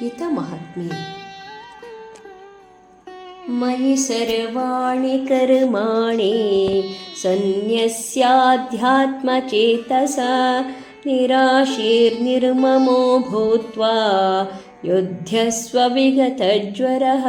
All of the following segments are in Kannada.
गीतामहात्म्ये। मयि सर्वाणि कर्माणि सन्न्यस्याध्यात्मचेतसा निराशीर्निर्ममो भूत्वा युध्यस्व विगतज्वरः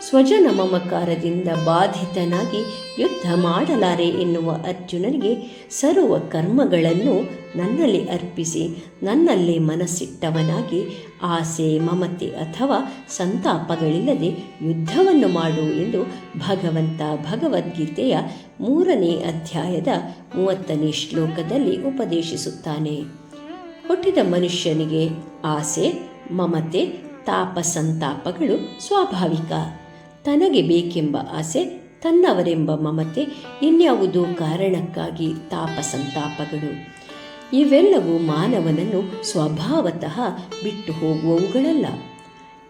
ಸ್ವಜನ ಮಮಕಾರದಿಂದ ಬಾಧಿತನಾಗಿ ಯುದ್ಧ ಮಾಡಲಾರೆ ಎನ್ನುವ ಅರ್ಜುನನಿಗೆ ಸರ್ವ ಕರ್ಮಗಳನ್ನು ನನ್ನಲ್ಲಿ ಅರ್ಪಿಸಿ, ನನ್ನಲ್ಲೇ ಮನಸ್ಸಿಟ್ಟವನಾಗಿ ಆಸೆ, ಮಮತೆ ಅಥವಾ ಸಂತಾಪಗಳಿಲ್ಲದೆ ಯುದ್ಧವನ್ನು ಮಾಡು ಎಂದು ಭಗವಂತ ಭಗವದ್ಗೀತೆಯ ಮೂರನೇ ಅಧ್ಯಾಯದ ಮೂವತ್ತನೇ ಶ್ಲೋಕದಲ್ಲಿ ಉಪದೇಶಿಸುತ್ತಾನೆ. ಹುಟ್ಟಿದ ಮನುಷ್ಯನಿಗೆ ಆಸೆ, ಮಮತೆ ತಾಪ ಸಂತಾಪಗಳು ಸ್ವಾಭಾವಿಕ. ತನಗೆ ಬೇಕೆಂಬ ಆಸೆ ತನ್ನವರೆಂಬ ಮಮತೆ ಇನ್ಯಾವುದೋ ಕಾರಣಕ್ಕಾಗಿ ತಾಪ ಸಂತಾಪಗಳು ಇವೆಲ್ಲವೂ ಮಾನವನನ್ನು ಸ್ವಭಾವತಃ ಬಿಟ್ಟು ಹೋಗುವವುಗಳಲ್ಲ.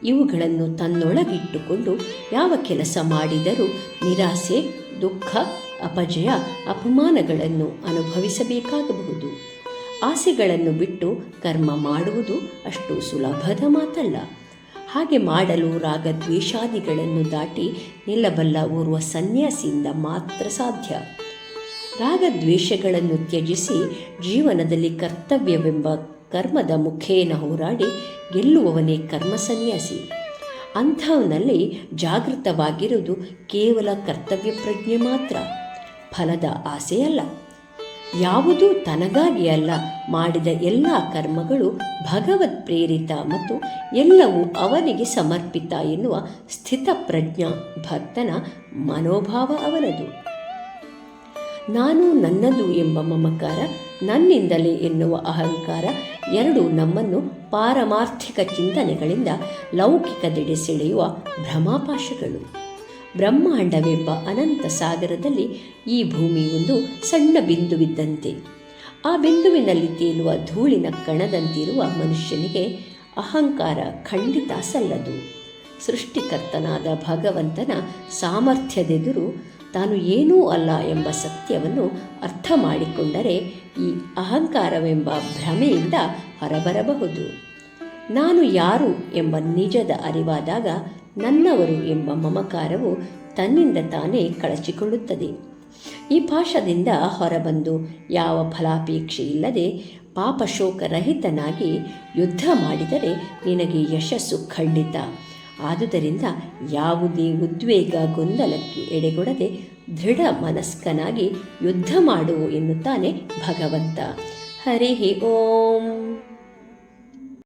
ಇವುಗಳನ್ನು ತನ್ನೊಳಗಿಟ್ಟುಕೊಂಡು ಯಾವ ಕೆಲಸ ಮಾಡಿದರೂ ನಿರಾಸೆ, ದುಃಖ, ಅಪಜಯ, ಅಪಮಾನಗಳನ್ನು ಅನುಭವಿಸಬೇಕಾಗಬಹುದು. ಆಸೆಗಳನ್ನು ಬಿಟ್ಟು ಕರ್ಮ ಮಾಡುವುದು ಅಷ್ಟು ಸುಲಭದ ಮಾತಲ್ಲ. ಹಾಗೆ ಮಾಡಲು ರಾಗದ್ವೇಷಾದಿಗಳನ್ನು ದಾಟಿ ನಿಲ್ಲಬಲ್ಲ ಓರ್ವ ಸನ್ಯಾಸಿಯಿಂದ ಮಾತ್ರ ಸಾಧ್ಯ. ರಾಗದ್ವೇಷಗಳನ್ನು ತ್ಯಜಿಸಿ ಜೀವನದಲ್ಲಿ ಕರ್ತವ್ಯವೆಂಬ ಕರ್ಮದ ಮುಖೇನ ಹೋರಾಡಿ ಗೆಲ್ಲುವವನೇ ಕರ್ಮ ಸನ್ಯಾಸಿ. ಅಂಥವನಲ್ಲಿ ಜಾಗೃತವಾಗಿರುವುದು ಕೇವಲ ಕರ್ತವ್ಯ ಪ್ರಜ್ಞೆ ಮಾತ್ರ. ಫಲದ ಆಸೆಯಲ್ಲ. ಯಾವುದೂ ತನಗಾಗಿ ಅಲ್ಲ. ಮಾಡಿದ ಎಲ್ಲ ಕರ್ಮಗಳು ಭಗವತ್ ಪ್ರೇರಿತ ಮತ್ತು ಎಲ್ಲವೂ ಅವನಿಗೆ ಸಮರ್ಪಿತ ಎನ್ನುವ ಸ್ಥಿತಪ್ರಜ್ಞ ಭಕ್ತನ ಮನೋಭಾವ ಅವನದು. ನಾನು ನನ್ನದು ಎಂಬ ಮಮಕಾರ ನನ್ನಿಂದಲೇ ಎನ್ನುವ ಅಹಂಕಾರ ಎರಡೂ ನಮ್ಮನ್ನು ಪಾರಮಾರ್ಥಿಕ ಚಿಂತನೆಗಳಿಂದ ಲೌಕಿಕದೆಡೆ ಸೆಳೆಯುವ ಭ್ರಮಾಪಾಶಗಳು. ಬ್ರಹ್ಮಾಂಡವೆಂಬ ಅನಂತ ಸಾಗರದಲ್ಲಿ ಈ ಭೂಮಿ ಒಂದು ಸಣ್ಣ ಬಿಂದುವಿದ್ದಂತೆ. ಆ ಬಿಂದುವಿನಲ್ಲಿ ತೇಲುವ ಧೂಳಿನ ಕಣದಂತಿರುವ ಮನುಷ್ಯನಿಗೆ ಅಹಂಕಾರ ಖಂಡಿತ ಸಲ್ಲದು. ಸೃಷ್ಟಿಕರ್ತನಾದ ಭಗವಂತನ ಸಾಮರ್ಥ್ಯದೆದುರು ತಾನು ಏನೂ ಅಲ್ಲ ಎಂಬ ಸತ್ಯವನ್ನು ಅರ್ಥ ಮಾಡಿಕೊಂಡರೆ ಈ ಅಹಂಕಾರವೆಂಬ ಭ್ರಮೆಯಿಂದ ಹೊರಬರಬಹುದು. ನಾನು ಯಾರು ಎಂಬ ನಿಜದ ಅರಿವಾದಾಗ ನನ್ನವರು ಎಂಬ ಮಮಕಾರವು ತನ್ನಿಂದ ತಾನೇ ಕಳಚಿಕೊಳ್ಳುತ್ತದೆ. ಈ ಪಾಶದಿಂದ ಹೊರಬಂದು ಯಾವ ಫಲಾಪೇಕ್ಷೆ ಇಲ್ಲದೆ ಪಾಪಶೋಕರಹಿತನಾಗಿ ಯುದ್ಧ ಮಾಡಿದರೆ ನಿನಗೆ ಯಶಸ್ಸು ಖಂಡಿತ. ಆದುದರಿಂದ ಯಾವುದೇ ಉದ್ವೇಗ ಗೊಂದಲಕ್ಕೆ ಎಡೆಗೊಡದೆ ದೃಢ ಮನಸ್ಕನಾಗಿ ಯುದ್ಧ ಮಾಡು ಎನ್ನುತ್ತಾನೆ ಭಗವಂತ. ಹರಿ ಓಂ.